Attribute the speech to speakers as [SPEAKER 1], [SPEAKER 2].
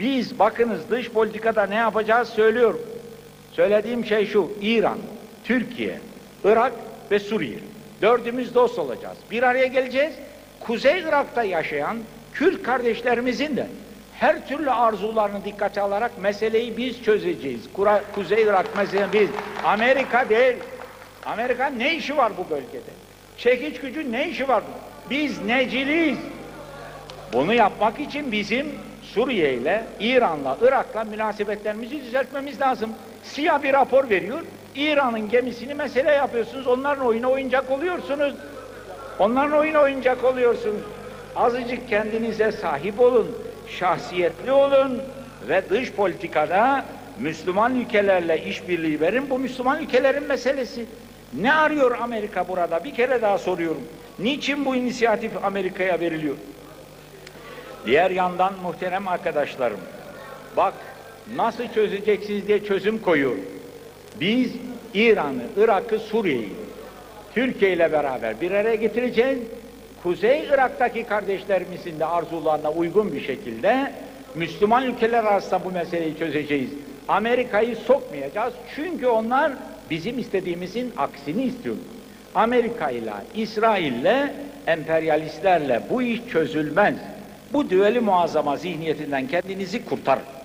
[SPEAKER 1] Biz bakınız dış politikada ne yapacağız söylüyorum. Söylediğim şey şu, İran, Türkiye, Irak ve Suriye. Dördümüz dost olacağız. Bir araya geleceğiz. Kuzey Irak'ta yaşayan Kürt kardeşlerimizin de her türlü arzularını dikkate alarak meseleyi biz çözeceğiz. Kura- Kuzey Irak meselesi biz. Amerika değil. Amerika ne işi var bu bölgede? Çekiç gücü ne işi var? Biz neciliyiz. Bunu yapmak için bizim Suriye ile, İran'la, Irak'la münasebetlerimizi düzeltmemiz lazım. Siyah bir rapor veriyor. İran'ın gemisini mesele yapıyorsunuz. Onların oyuna oyuncak oluyorsunuz. Onların oyuna oyuncak oluyorsunuz. Azıcık kendinize sahip olun. Şahsiyetli olun ve dış politikada Müslüman ülkelerle işbirliği verin. Bu Müslüman ülkelerin meselesi. Ne arıyor Amerika burada? Bir kere daha soruyorum. Niçin bu inisiyatif Amerika'ya veriliyor? Diğer yandan muhterem arkadaşlarım, bak nasıl çözeceksiniz diye çözüm koyuyorum. Biz İran'ı, Irak'ı, Suriye'yi Türkiye ile beraber bir araya getireceğiz. Kuzey Irak'taki kardeşlerimizin de arzularına uygun bir şekilde Müslüman ülkeler arasında bu meseleyi çözeceğiz. Amerika'yı sokmayacağız çünkü onlar bizim istediğimizin aksini istiyor. Amerika ile, İsrail ile, emperyalistlerle bu iş çözülmez. Bu düveli muazzama zihniyetinden kendinizi kurtarın.